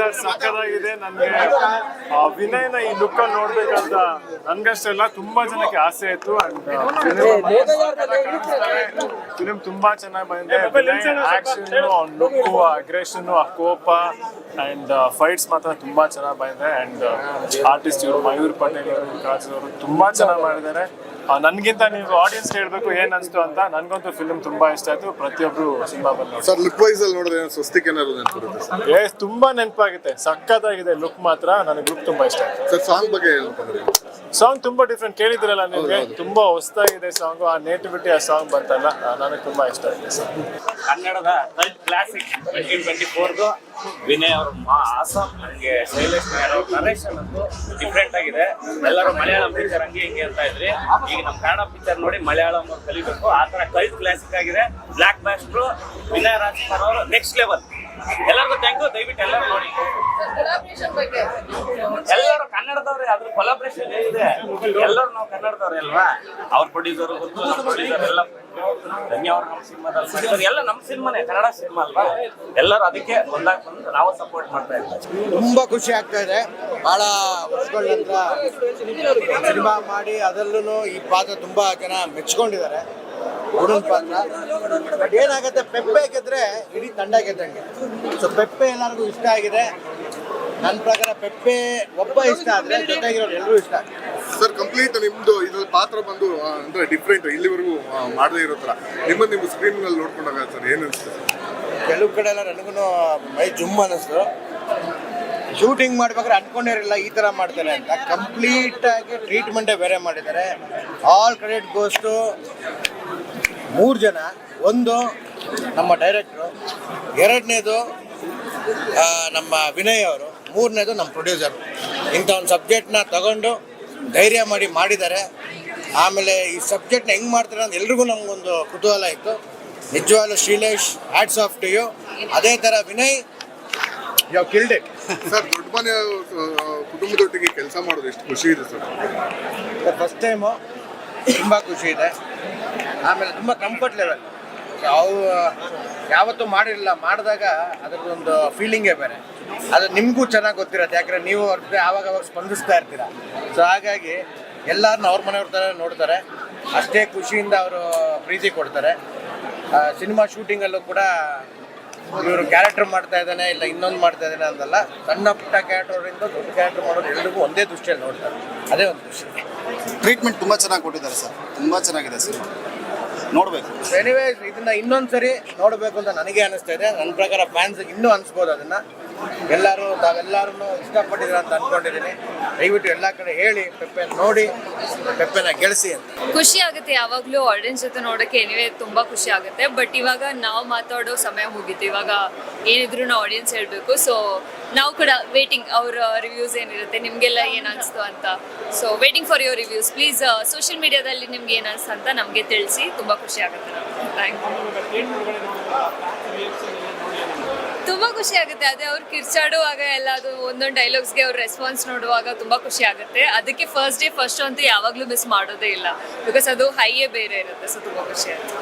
Picture ಸಕ್ಕದಾಗಿದೆ ನನ್ಗೆ ಆ, ವಿನಯ್ನ ಈ ಲುಕ್ ಅಲ್ಲಿ ನೋಡ್ಬೇಕಂತ ನನ್ಗಷ್ಟೆಲ್ಲ ತುಂಬಾ ಜನಕ್ಕೆ ಆಸೆ ಆಯ್ತು. ಫಿಲಿಂ ತುಂಬಾ ಚೆನ್ನಾಗಿ ಬಂದಿದೆ. ಆಕ್ಷನ್ ಅವ್ನ ಲುಕ್ ಅಗ್ರೆಷನ್ ಆ ಕೋಪ ಅಂಡ್ ಫೈಟ್ಸ್ ಮಾತ್ರ ತುಂಬಾ ಚೆನ್ನಾಗಿ ಬಂದಿದೆ. ಅಂಡ್ ಆರ್ಟಿಸ್ಟ್ ಇವರು ಮಯೂರ್ ಪಟೇಲ್ ಇವರು ಕಾಜು ಅವರು ತುಂಬಾ ಚೆನ್ನಾಗಿ ಮಾಡಿದ್ದಾರೆ. ನನಗಿಂತ ನೀವು ಆಡಿಯನ್ಸ್ ಹೇಳ್ಬೇಕು ಏನ್ ಅನ್ಸ್ತು ಅಂತ ನನ್ಗಂತೂ ಫಿಲ್ಮ್ ತುಂಬಾ ಇಷ್ಟ ಆಯ್ತು. ಪ್ರತಿಯೊಬ್ರು ಸಿನಿಮಾ ಬಂದು. ಸರ್ ಲುಕ್ ವೈಸ್ ಅಲ್ಲಿ ನೋಡಿದ್ರೆ ಸ್ವಸ್ತಿಕ್ ಏನಾದ್ರು ನೆನಪಿರುತ್ತೆ ಸರ್? ಏ ತುಂಬಾ ನೆನಪಾಗುತ್ತೆ. ಸಕ್ಕತ್ತಾಗಿದೆ ಲುಕ್ ಮಾತ್ರ. ನನಗೆ ಲುಕ್ ತುಂಬಾ ಇಷ್ಟ ಆಯ್ತು. ಸರ್ ಸಾಂಗ್ ಬಗ್ಗೆ ಹೇಳ್ಕೊಂಡ್ರಿ. ಸಾಂಗ್ ತುಂಬಾ ಡಿಫ್ರೆಂಟ್ ಕೇಳಿದ್ರಲ್ಲ ನಿಮ್ಗೆ? ತುಂಬಾ ಹೊಸದಾಗಿದೆ ಸಾಂಗ್ ಆ ನೇಟಿವಿಟಿ ಆ ಸಾಂಗ್ ಬಂತಲ್ಲ ನನಗೆ ತುಂಬಾ ಇಷ್ಟ ಆಗಿದೆ ಸಾಂಗ್ ಕನ್ನಡದ ಕ್ಲಾಸಿಕ್ ಟ್ವೆಂಟಿ ಟ್ವೆಂಟಿ ಫೋರ್ದು ವಿನಯ್ ಅವರು ಆಸಮ್ ನನಗೆ ಶೈಲೇಶ್ ನಾಯರ್ ಅವ್ರ ನರೇಶನ್ ಅಂತೂ ಡಿಫ್ರೆಂಟ್ ಆಗಿದೆ. ಎಲ್ಲರೂ ಮಲಯಾಳಂ ಪಿಕ್ಚರ್ ಹಂಗೆ ಹಿಂಗೆ ಅಂತ ಇದ್ರಿ. ಈಗ ನಮ್ಮ ಕನ್ನಡ ಪಿಕ್ಚರ್ ನೋಡಿ ಮಲಯಾಳಂ ಅವ್ರು ಕಲಿಬೇಕು. ಆ ಥರ ಕಲ್ಟ್ ಕ್ಲಾಸಿಕ್ ಆಗಿದೆ. ಬ್ಲ್ಯಾಕ್ ಮಾಸ್ಟ್ರು ವಿನಯ್ ರಾಜ್ಕುಮಾರ್ ಅವರು ನೆಕ್ಸ್ಟ್ ಲೆವೆಲ್ ಎಲ್ಲರಿಗೂ ಥ್ಯಾಂಕ್ ಯು ದಯವಿಟ್ಟು ಎಲ್ಲರೂ ನೋಡಿ. ಏನಿದೆ ಎಲ್ಲರೂ ನಾವು ಕನ್ನಡದವ್ರೆ ಅಲ್ವಾ? ಅವ್ರ ಪ್ರೊಡ್ಯೂಸರ್ ಗೊತ್ತು ನಮ್ಮ ಪ್ರೊಡ್ಯೂಸರ್ ಎಲ್ಲ ಧನ್ಯ ಅವ್ರು ನಮ್ಮ ಸಿನಿಮಾದಲ್ಲಿ. ಎಲ್ಲ ನಮ್ಮ ಸಿನಿಮಾನೇ, ಕನ್ನಡ ಸಿನಿಮಾ ಅಲ್ವಾ? ಎಲ್ಲರೂ ಅದಕ್ಕೆ ಒಂದಾಗಿ ಬಂದು ನಾವು ಸಪೋರ್ಟ್ ಮಾಡ್ತಾ ಇದ್ದೀವಿ ತುಂಬಾ ಖುಷಿ ಆಗ್ತಾ ಇದೆ. ಬಹಳ ವರ್ಷಗಳ ನಂತರ ಸಿನಿಮಾ ಮಾಡಿ ಅದರಲ್ಲೂ ಈ ಪಾತ್ರ ತುಂಬಾ ಜನ ಮೆಚ್ಕೊಂಡಿದ್ದಾರೆ. ಹುಡುಗನ ಪಾತ್ರ. ಬಟ್ ಏನಾಗುತ್ತೆ, ಪೆಪ್ಪೆ ಗೆದ್ರೆ ಇಡೀ ತಂಡ ಗೆದ್ದಂಗೆ. ಸೊ ಪೆಪ್ಪೆ ಎಲ್ಲರಿಗೂ ಇಷ್ಟ ಆಗಿದೆ. ನನ್ನ ಪ್ರಕಾರ ಪೆಪ್ಪೆ ಒಬ್ಬ ಇಷ್ಟ ಆದ್ರೆ ಜೊತೆಗಿರೋರು ಎಲ್ಲರೂ ಇಷ್ಟ ಆಗ್ತಾರೆ ಸರ್ ಕಂಪ್ಲೀಟ್ ನಿಮ್ದು ಇದ್ರ ಪಾತ್ರ ಬಂದು ಅಂದ್ರೆ ಡಿಫ್ರೆಂಟ್ ಇಲ್ಲಿವರೆಗೂ ಮಾಡದೇ ಇರೋ ತರ ನಿಮ್ಮ ನಿಮ್ಮ ಸ್ಕ್ರೀನ್ನಲ್ಲಿ ನೋಡ್ಕೊಂಡಾಗ ಸರ್, ಏನ್ ಅನ್ಸುತ್ತೆ ಕೆಲವು ಕಡೆ ಎಲ್ಲ ನನಗೂ ಮೈ ಜುಮ್ ಅನ್ನಿಸ್ತು ಶೂಟಿಂಗ್ ಮಾಡ್ಬೇಕಾದ್ರೆ ಅನ್ಕೊಂಡಿರಲಿಲ್ಲ ಈ ಥರ ಮಾಡ್ತಾರೆ ಅಂತ. ಕಂಪ್ಲೀಟ್ ಆಗಿ ಟ್ರೀಟ್ಮೆಂಟೇ ಬೇರೆ ಮಾಡಿದ್ದಾರೆ. ಆಲ್ ಕ್ರೆಡಿಟ್ ಗೋಸ್ಟು ಮೂರು ಜನ. ಒಂದು ನಮ್ಮ ಡೈರೆಕ್ಟ್ರು ಎರಡನೇದು ನಮ್ಮ ವಿನಯ್ ಅವರು, ಮೂರನೇದು ನಮ್ಮ ಪ್ರೊಡ್ಯೂಸರ್ ಇಂಥ ಒಂದು ಸಬ್ಜೆಕ್ಟ್ನ ತಗೊಂಡು ಧೈರ್ಯ ಮಾಡಿ ಮಾಡಿದ್ದಾರೆ. ಆಮೇಲೆ ಈ ಸಬ್ಜೆಕ್ಟ್ನ ಹೆಂಗೆ ಮಾಡ್ತಾರೆ ಅಂತ ಎಲ್ರಿಗೂ ನಮಗೊಂದು ಕುತೂಹಲ ಇತ್ತು. ನಿಜವಾಗ್ಲೂ Sheelesh hats off to you ಅದೇ ಥರ ವಿನಯ್. ಯಾವ ಕಿಲ್ಡೆ ಇಟ್ ಸರ್ ದೊಡ್ಡ ಮನೆ ಕುಟುಂಬದೊಟ್ಟಿಗೆ ಕೆಲಸ ಮಾಡೋದು ಎಷ್ಟು ಖುಷಿ ಇದೆ ಸರ್ ಫಸ್ಟ್ ಟೈಮು ತುಂಬ ಖುಷಿ ಇದೆ. ಆಮೇಲೆ ತುಂಬ ಕಂಫರ್ಟ್ ಲೆವೆಲ್ ಅವು ಯಾವತ್ತೂ ಮಾಡಿರಲಿಲ್ಲ. ಮಾಡಿದಾಗ ಅದರದ್ದೊಂದು ಫೀಲಿಂಗೇ ಬೇರೆ. ಅದು ನಿಮಗೂ ಚೆನ್ನಾಗಿ ಗೊತ್ತಿರತ್ತೆ. ಯಾಕಂದ್ರೆ ನೀವು ಅವ್ರ ಆವಾಗ ಅವಾಗ ಸ್ಪಂದಿಸ್ತಾ ಇರ್ತೀರ. ಸೊ ಹಾಗಾಗಿ ಎಲ್ಲರನ್ನ ಅವ್ರ ಮನೆಯವ್ರ ಥರ ನೋಡ್ತಾರೆ. ಅಷ್ಟೇ ಖುಷಿಯಿಂದ ಅವರು ಪ್ರೀತಿ ಕೊಡ್ತಾರೆ. ಸಿನಿಮಾ ಶೂಟಿಂಗಲ್ಲೂ ಕೂಡ ಇವರು ಕ್ಯಾರೆಕ್ಟರ್ ಮಾಡ್ತಾ ಇದ್ದಾನೆ, ಇಲ್ಲ ಇನ್ನೊಂದು ಮಾಡ್ತಾ ಇದ್ದಾನೆ ಅಂತಲ್ಲ ಸಣ್ಣ ಪುಟ್ಟ ಕ್ಯಾರೆಕ್ಟರಿಂದ ದೊಡ್ಡ ಕ್ಯಾರೆಕ್ಟರ್ ಮಾಡೋದು ಎಲ್ರಿಗೂ ಒಂದೇ ದೃಷ್ಟಿಯಲ್ಲಿ ನೋಡ್ತಾರೆ. ಅದೇ ಒಂದು ಖುಷಿ. ಟ್ರೀಟ್ಮೆಂಟ್ ತುಂಬ ಚೆನ್ನಾಗಿ ಕೊಟ್ಟಿದ್ದಾರೆ ಸರ್. ತುಂಬ ಚೆನ್ನಾಗಿದೆ ಸಿನಿಮಾ. ನೋಡಬೇಕು. ಎನಿವೇಸ್ ಇದನ್ನ ಇನ್ನೊಂದು ಸರಿ ನೋಡಬೇಕು ಅಂತ ನನಗೆ ಅನಿಸ್ತಾ ಇದೆ. ನನ್ನ ಪ್ರಕಾರ ಫ್ಯಾನ್ಸ್ ಇನ್ನೂ ಅನಿಸ್ಬೋದು ಅದನ್ನ. ಎಲ್ಲರೂ ತಾವೆಲ್ಲರೂ ಇಷ್ಟಪಟ್ಟಿದ್ರ ಅಂತ ಅನ್ಕೊಂಡಿದ್ದೀನಿ. ದಯವಿಟ್ಟು ಎಲ್ಲ ಕಡೆ ಹೇಳಿ ಪೆಪ್ಪೆನ ನೋಡಿ, ಪೆಪ್ಪೆನ ಗೆಲ್ಸಿ ಅಂತ. ಖುಷಿ ಆಗುತ್ತೆ ಯಾವಾಗಲೂ ಆಡಿಯನ್ಸ್ ಜೊತೆ ನೋಡಕ್ಕೆ ಏನಿವೆ ತುಂಬ ಖುಷಿ ಆಗುತ್ತೆ. ಬಟ್ ಇವಾಗ ನಾವು ಮಾತಾಡೋ ಸಮಯ ಹೋಗಿತ್ತು ಇವಾಗ ಏನಿದ್ರು ಆಡಿಯನ್ಸ್ ಹೇಳ್ಬೇಕು. ಸೊ ನಾವು ಕೂಡ ವೇಟಿಂಗ್ ಅವರ ರಿವ್ಯೂಸ್ ಏನಿರುತ್ತೆ, ನಿಮಗೆಲ್ಲ ಏನು ಅನಿಸ್ತು ಅಂತ so waiting for your reviews please social ಮೀಡಿಯಾದಲ್ಲಿ ನಿಮ್ಗೆ ಏನು ಅನಿಸ್ತು ಅಂತ ನಮಗೆ ತಿಳಿಸಿ. ತುಂಬಾ ಖುಷಿ ಆಗುತ್ತೆ. ನಾವು ಥ್ಯಾಂಕ್ ಯು ತುಂಬ ಖುಷಿ ಆಗುತ್ತೆ. ಅದೇ ಅವ್ರು ಕಿರ್ಚಾಡುವಾಗ ಎಲ್ಲ ಅದು ಒಂದೊಂದು ಡೈಲಾಗ್ಸ್ಗೆ ಅವ್ರ ರೆಸ್ಪಾನ್ಸ್ ನೋಡುವಾಗ ತುಂಬಾ ಖುಷಿ ಆಗುತ್ತೆ. ಅದಕ್ಕೆ ಫಸ್ಟ್ ಡೇ ಫಸ್ಟ್ ಅಂತೂ ಯಾವಾಗಲೂ ಮಿಸ್ ಮಾಡೋದೇ ಇಲ್ಲ. ಬಿಕಾಸ್ ಅದು ಹೈಯೇ ಬೇರೆ ಇರುತ್ತೆ. ಸೊ ತುಂಬಾ ಖುಷಿ ಆಗುತ್ತೆ